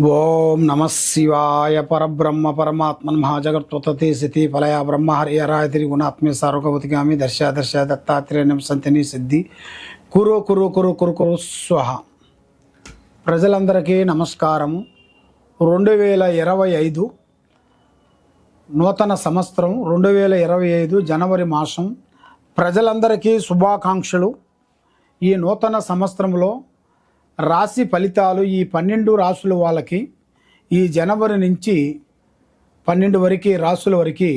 ఓం నమ శివాయ పరబ్రహ్మ పరమాత్మన్ మహాజగత్వతతి స్థితి ఫలయ బ్రహ్మ హరియరాయ త్రిగుణాత్మే సార్వగవతిగామి దర్శ దర్శ దత్తాత్రేయం సంతిని సిద్ధి. కురు కురు కురు కురు కురు స్వహ. ప్రజలందరికీ నమస్కారము. రెండు వేల ఇరవై ఐదు నూతన సంవత్సరం రెండు వేల ఇరవై ఐదు జనవరి మాసం ప్రజలందరికీ శుభాకాంక్షలు. ఈ నూతన సంవత్సరంలో రాశి ఫలితాలు ఈ పన్నెండు రాసుల వాళ్ళకి ఈ జనవరి నుంచి పన్నెండు వరకు రాసుల వరకు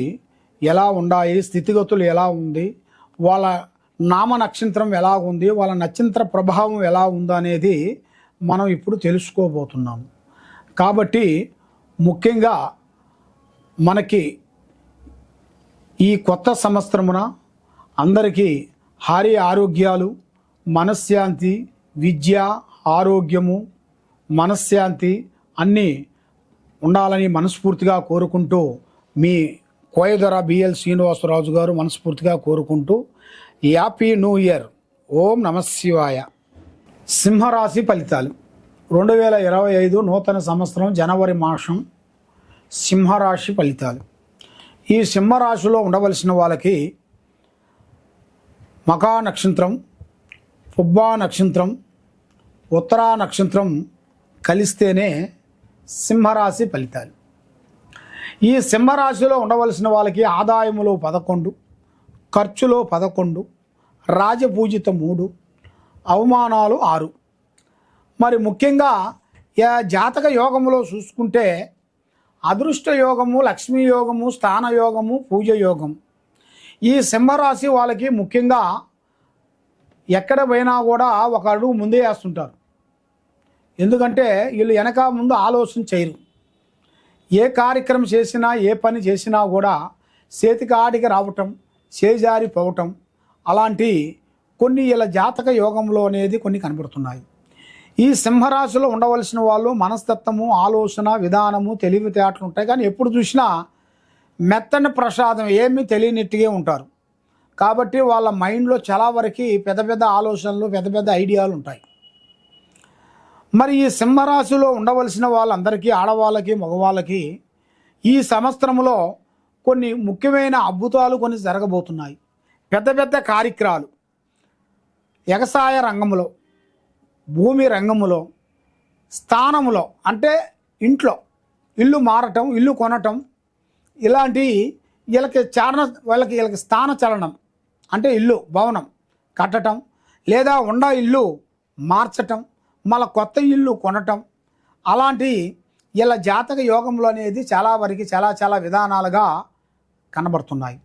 ఎలా ఉన్నాయి స్థితిగతులు ఎలా ఉంది వాళ్ళ నామ నక్షత్రం ఎలా ఉంది వాళ్ళ నక్షత్ర ప్రభావం ఎలా ఉందనేది మనం ఇప్పుడు తెలుసుకోబోతున్నాము కాబట్టి ముఖ్యంగా మనకి ఈ కొత్త సంవత్సరమున అందరికీ హారి ఆరోగ్యాలు మనశ్శాంతి విద్య ఆరోగ్యము మనశ్శాంతి అన్నీ ఉండాలని మనస్ఫూర్తిగా కోరుకుంటూ మీ కోయదొర బిఎల్ శ్రీనివాసరాజు గారు మనస్ఫూర్తిగా కోరుకుంటూ హ్యాపీ న్యూ ఇయర్. ఓం నమ శివాయ. సింహరాశి ఫలితాలు. రెండు వేల ఇరవై ఐదు నూతన సంవత్సరం జనవరి మాసం సింహరాశి ఫలితాలు. ఈ సింహరాశిలో ఉండవలసిన వాళ్ళకి మకా నక్షత్రం పుబ్బా నక్షత్రం ఉత్తరా నక్షత్రం కలిస్తేనే సింహరాశి ఫలితాలు. ఈ సింహరాశిలో ఉండవలసిన వాళ్ళకి ఆదాయములో పదకొండు ఖర్చులో పదకొండు రాజపూజిత మూడు అవమానాలు ఆరు. మరి ముఖ్యంగా యా జాతక యోగములో చూసుకుంటే అదృష్ట యోగము లక్ష్మీ యోగము స్థాన యోగము పూజ యోగం. ఈ సింహరాశి వాళ్ళకి ముఖ్యంగా ఎక్కడ పోయినా కూడా ఒక అడుగు ముందే వేస్తుంటారు. ఎందుకంటే వీళ్ళు వెనక ముందు ఆలోచన చేయరు. ఏ కార్యక్రమం చేసినా ఏ పని చేసినా కూడా చేతికి ఆడికి రావటం చేజారిపోవటం అలాంటి కొన్ని ఇలా జాతక యోగంలో అనేది కొన్ని కనబడుతున్నాయి. ఈ సింహరాశిలో ఉండవలసిన వాళ్ళు మనస్తత్వము ఆలోచన విధానము తెలివితేటలు ఉంటాయి. కానీ ఎప్పుడు చూసినా మెత్తని ప్రసాదం ఏమీ తెలియనట్టుగా ఉంటారు. కాబట్టి వాళ్ళ మైండ్లో చాలా వరకు పెద్ద పెద్ద ఆలోచనలు పెద్ద పెద్ద ఐడియాలు ఉంటాయి. మరి ఈ సింహరాశిలో ఉండవలసిన వాళ్ళందరికీ ఆడవాళ్ళకి మగవాళ్ళకి ఈ సంవత్సరంలో కొన్ని ముఖ్యమైన అద్భుతాలు కొన్ని జరగబోతున్నాయి. పెద్ద పెద్ద కార్యక్రమాలు. వ్యవసాయ రంగంలో భూమి రంగములో స్థానములో అంటే ఇంట్లో ఇల్లు మారటం ఇల్లు కొనటం ఇలాంటి వీళ్ళకి చారణ వాళ్ళకి వీళ్ళకి స్థాన చలనం అంటే ఇల్లు భవనం కట్టటం లేదా ఉండ ఇల్లు మార్చటం మళ్ళీ కొత్త ఇల్లు కొనటం. అలాంటి ఇలా జాతక యోగంలో అనేది చాలా వరకు చాలా చాలా విధానాలుగా కనబడుతున్నాయి.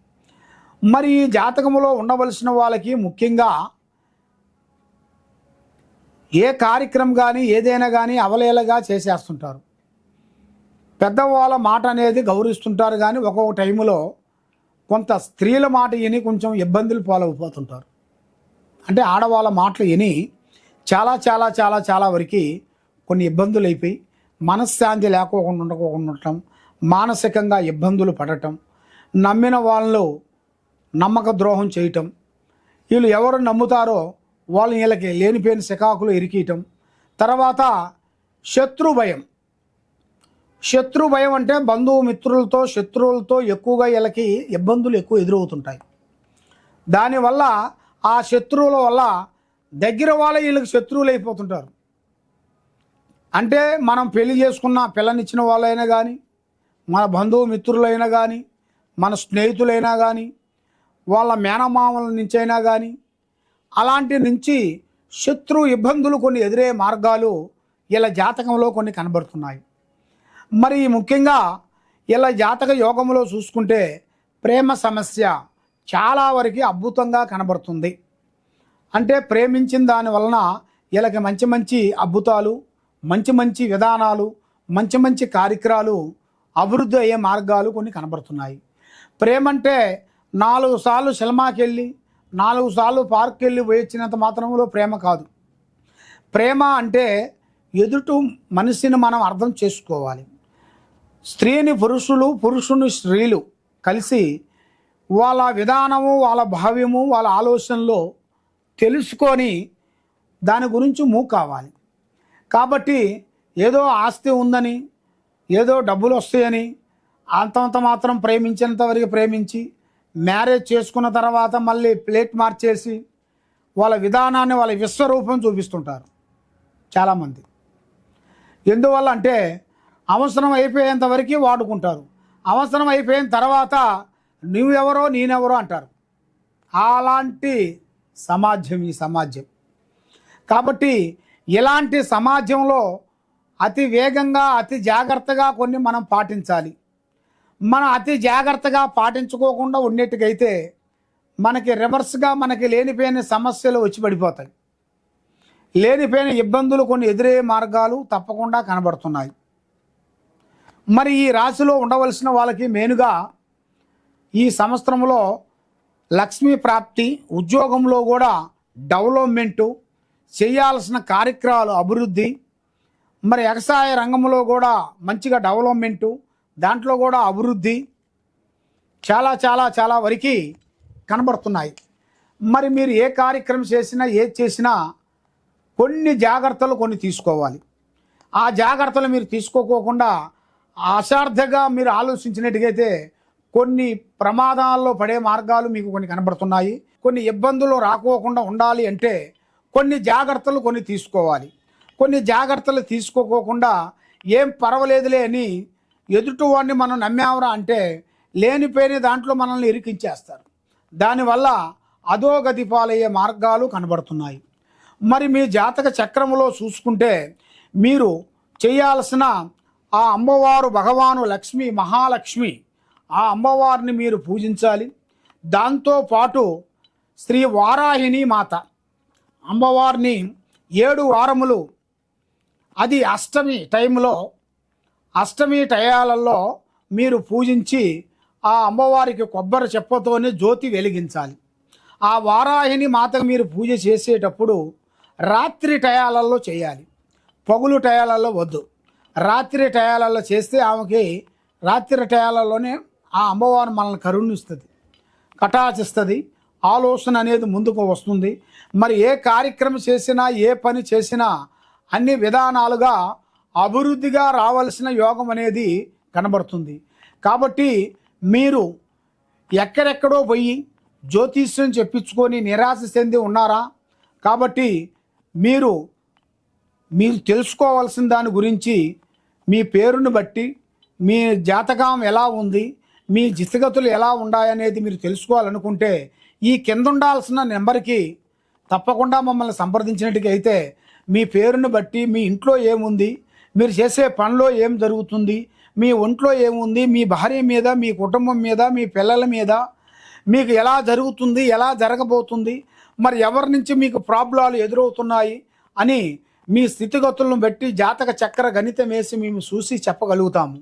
మరి ఈ జాతకంలో ఉండవలసిన వాళ్ళకి ముఖ్యంగా ఏ కార్యక్రమం కానీ ఏదైనా కానీ అవలేలగా చేసేస్తుంటారు. పెద్దవాళ్ళ మాట అనేది గౌరవిస్తుంటారు కానీ ఒక్కొక్క టైంలో కొంత స్త్రీల మాట విని కొంచెం ఇబ్బందులు పాలవుపోతుంటారు. అంటే ఆడవాళ్ళ మాటలు విని చాలా చాలా చాలా చాలా వరకు కొన్ని ఇబ్బందులు అయిపోయి మనశ్శాంతి లేకోకుండా ఉండకోకుండా ఉండటం మానసికంగా ఇబ్బందులు పడటం నమ్మిన వాళ్ళు నమ్మక ద్రోహం చేయటం వీళ్ళు ఎవరు నమ్ముతారో వాళ్ళు వీళ్ళకి లేనిపోయిన శకాకులు ఇరికియటం తర్వాత శత్రు భయం. శత్రు భయం అంటే బంధుమిత్రులతో శత్రువులతో ఎక్కువగా వీళ్ళకి ఇబ్బందులు ఎక్కువ ఎదురవుతుంటాయి. దానివల్ల ఆ శత్రువుల వల్ల దగ్గర వాళ్ళ వీళ్ళకి శత్రువులు అయిపోతుంటారు అంటే మనం పెళ్ళి చేసుకున్న పిల్లనిచ్చిన వాళ్ళైనా కానీ మన బంధువు మిత్రులైనా కానీ మన స్నేహితులైనా కానీ వాళ్ళ మేనమామల నుంచి అయినా కానీ అలాంటి నుంచి శత్రు ఇబ్బందులు కొన్ని ఎదురయ్యే మార్గాలు ఇలా జాతకంలో కొన్ని కనబడుతున్నాయి. మరి ముఖ్యంగా ఇలా జాతక యోగంలో చూసుకుంటే ప్రేమ సమస్య చాలా వరకు అద్భుతంగా కనబడుతుంది. అంటే ప్రేమించిన దాని వలన వీళ్ళకి మంచి మంచి అద్భుతాలు మంచి మంచి విధానాలు మంచి మంచి కార్యక్రమాలు అభివృద్ధి అయ్యే మార్గాలు కొన్ని కనబడుతున్నాయి. ప్రేమ అంటే నాలుగు సార్లు సినిమాకి వెళ్ళి నాలుగు సార్లు పార్క్కి వెళ్ళి పోయొచ్చినంత మాత్రంలో ప్రేమ కాదు. ప్రేమ అంటే ఎదుటి మనిషిని మనం అర్థం చేసుకోవాలి. స్త్రీని పురుషులు పురుషుని స్త్రీలు కలిసి వాళ్ళ విధానము వాళ్ళ భావ్యము వాళ్ళ ఆలోచనలో తెలుసుకొని దాని గురించి మూవ్ కావాలి. కాబట్టి ఏదో ఆస్తి ఉందని ఏదో డబ్బులు వస్తాయని అంతంత మాత్రం ప్రేమించినంత వరకు ప్రేమించి మ్యారేజ్ చేసుకున్న తర్వాత మళ్ళీ ప్లేట్ మార్చేసి వాళ్ళ విధానాన్ని వాళ్ళ విశ్వరూపం చూపిస్తుంటారు చాలామంది. ఎందువల్ల అంటే అవసరం అయిపోయేంత వరకు వాడుకుంటారు. అవసరం అయిపోయిన తర్వాత నువ్వెవరో నేనెవరో అంటారు. అలాంటి సమాజం ఈ సమాజం. కాబట్టి ఇలాంటి సమాజంలో అతి వేగంగా అతి జాగ్రత్తగా కొన్ని మనం పాటించాలి. మనం అతి జాగ్రత్తగా పాటించుకోకుండా ఉండేట్టుకైతే మనకి రివర్స్గా మనకి లేనిపోయిన సమస్యలు వచ్చి పడిపోతాయి. లేనిపోయిన ఇబ్బందులు కొన్ని ఎదురయ్యే మార్గాలు తప్పకుండా కనబడుతున్నాయి. మరి ఈ రాశిలో ఉండవలసిన వాళ్ళకి మెయిన్గా ఈ సంవత్సరంలో లక్ష్మీ ప్రాప్తి ఉద్యోగంలో కూడా డెవలప్మెంటు చేయాల్సిన కార్యక్రమాలు అభివృద్ధి. మరి వ్యవసాయ రంగంలో కూడా మంచిగా డెవలప్మెంటు దాంట్లో కూడా అభివృద్ధి చాలా చాలా చాలా వరకు కనబడుతున్నాయి. మరి మీరు ఏ కార్యక్రమం చేసినా ఏది చేసినా కొన్ని జాగ్రత్తలు కొన్ని తీసుకోవాలి. ఆ జాగ్రత్తలు మీరు తీసుకోకోకుండా అసార్థగా మీరు ఆలోచించినట్టుగైతే కొన్ని ప్రమాదాల్లో పడే మార్గాలు మీకు కొన్ని కనబడుతున్నాయి. కొన్ని ఇబ్బందులు రాకోకుండా ఉండాలి అంటే కొన్ని జాగ్రత్తలు కొన్ని తీసుకోవాలి. కొన్ని జాగ్రత్తలు తీసుకోకోకుండా ఏం పర్వాలేదులే అని ఎదుటివాడిని మనం నమ్మావరా అంటే లేనిపోయిన దాంట్లో మనల్ని ఇరికించేస్తారు. దానివల్ల అధోగతి పాలయ్యే మార్గాలు కనబడుతున్నాయి. మరి మీ జాతక చక్రములో చూసుకుంటే మీరు చేయాల్సిన ఆ అమ్మవారు భగవాను లక్ష్మి మహాలక్ష్మి ఆ అమ్మవారిని మీరు పూజించాలి. దాంతో పాటు శ్రీ వారాహిణి మాత. అమ్మవారిని ఏడు వారములు అది అష్టమి టైంలో అష్టమి టయాలలో మీరు పూజించి ఆ అమ్మవారికి కొబ్బరి చెప్పతోనే జ్యోతి వెలిగించాలి. ఆ వారాహిని మాతకు మీరు పూజ చేసేటప్పుడు రాత్రి టయాలలో చేయాలి. పగులు టయాలలో వద్దు. రాత్రి టయాలలో చేస్తే ఆమెకి రాత్రి టయాలలోనే ఆ అమ్మవారు మనల్ని కరుణిస్తుంది కటాచిస్తుంది ఆలోచన అనేది ముందుకు వస్తుంది. మరి ఏ కార్యక్రమం చేసినా ఏ పని చేసినా అన్ని విధానాలుగా అభివృద్ధిగా రావాల్సిన యోగం అనేది కనబడుతుంది. కాబట్టి మీరు ఎక్కడెక్కడో పోయి జ్యోతిష్యం చెప్పించుకొని నిరాశ చెంది ఉన్నారా? కాబట్టి మీరు మీరు తెలుసుకోవాల్సిన దాని గురించి మీ పేరును బట్టి మీ జాతకం ఎలా ఉంది? మీ జితగతులు ఎలా ఉన్నాయనేది మీరు తెలుసుకోవాలనుకుంటే ఈ కింద ఉండాల్సిన నెంబర్కి తప్పకుండా మమ్మల్ని సంప్రదించినట్టుగా అయితే మీ పేరును బట్టి మీ ఇంట్లో ఏముంది మీరు చేసే పనిలో ఏం జరుగుతుంది మీ ఒంట్లో ఏముంది మీ భార్య మీద మీ కుటుంబం మీద మీ పిల్లల మీద మీకు ఎలా జరుగుతుంది ఎలా జరగబోతుంది మరి ఎవరి నుంచి మీకు ప్రాబ్లాలు ఎదురవుతున్నాయి అని మీ స్థితిగతులను బట్టి జాతక చక్ర గణితం వేసి మేము చూసి చెప్పగలుగుతాము.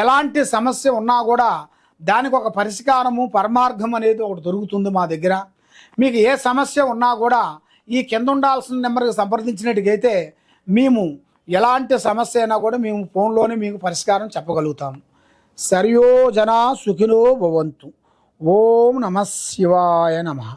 ఎలాంటి సమస్య ఉన్నా కూడా దానికి ఒక పరిష్కారము పరమార్గం అనేది ఒకటి దొరుకుతుంది మా దగ్గర. మీకు ఏ సమస్య ఉన్నా కూడా ఈ కింద ఉండాల్సిన నెంబర్కి సంప్రదించినట్టుకైతే మేము ఎలాంటి సమస్య అయినా కూడా మేము ఫోన్లోనే మీకు పరిష్కారం చెప్పగలుగుతాము. సర్యో జనా సుఖినో భవంతు. ఓం నమ శివాయ నమః.